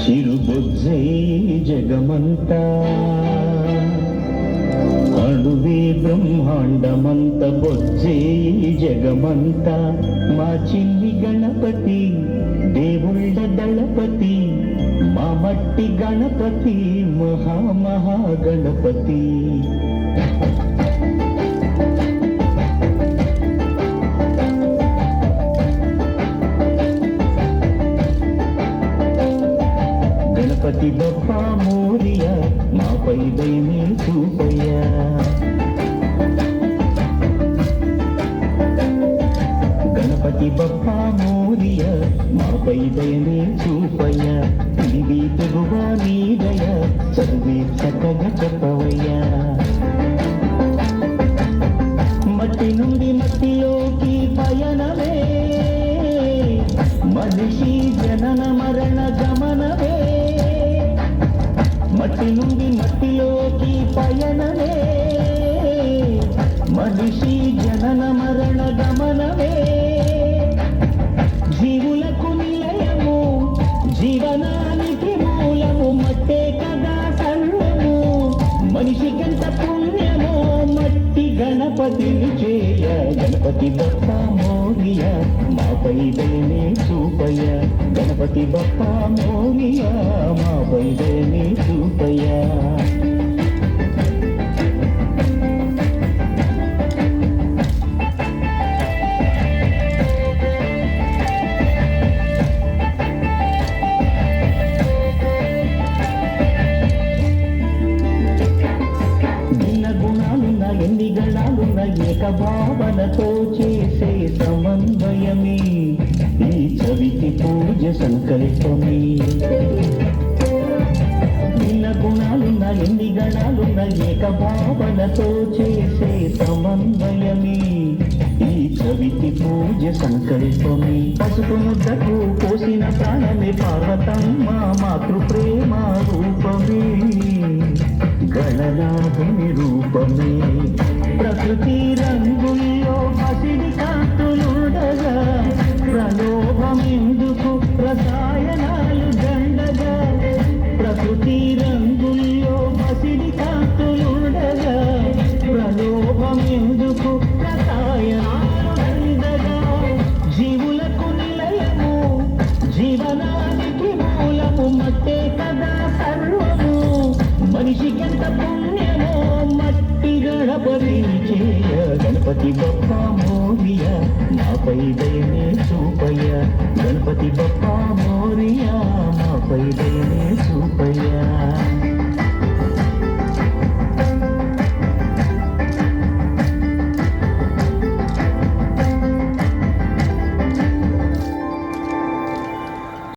చిరుబొజ్జే జగమంతా. అణువే బ్రహ్మాండమంత బొజ్జే జగమంత. మా చిన్ని గణపతి దేవుళ్ళ దళపతి మా మట్టి గణపతి మహా మహా గణపతి. గణపతి బప్ప మోరియ మాపై దయమే చూపయ్యా గణపతి బప్ప మోరియ మాపై దయమే చూపయ్య ఇది తెలుగా నీదయ చదివే చక్కగా చెప్పవయ్యా మట్టి నుండి మట్టిలోకి పయనమే మనిషి జనన మరణ గమ పయనమే. మనిషి జనన మరణ గమనమే. జీవులకు నిలయము జీవనానికి మూలము మట్టే కదా సర్వము. మనిషి గంట పుణ్యము మట్టి గణపతిని చేయ. గణపతి బప్ప మోరియ మాపై దయనే చూపయ. గణపతి బప్ప మోరియ మాపై దయనే ఎన్ని గణాలున్న ఏక భావనతో చేసే సమన్వయమే. ఈ చవితి పూజ సంకల్పమే. నిన్న గుణాలున్న ఎన్ని గణాలున్న ఏక భావనతో చేసే సమన్వయమే. ఈ చవితి పూజ సంకల్పమే. పసుపు ముద్దకు పోసిన ప్రాణమే పార్వతమ్మ మాతృప్రే గణనాథుని రూపమే. ప్రకృతి రంగుల్లో పసిడి కాంతులుండగా ప్రలోభమెందుకు రసాయనాలు దండగా. ప్రకృతి రంగుల్లో పసిడి కాంతులుండగా ప్రలోభమెందుకు రసాయనాలు దండగా. జీవులకు నిలయము జీవనా శబరీజయ గణపతి బప్ప మోరియ నాపై దయనే చూపయ్య గణపతి బప్ప మోరియ నాపై దయనే చూపయ్యా.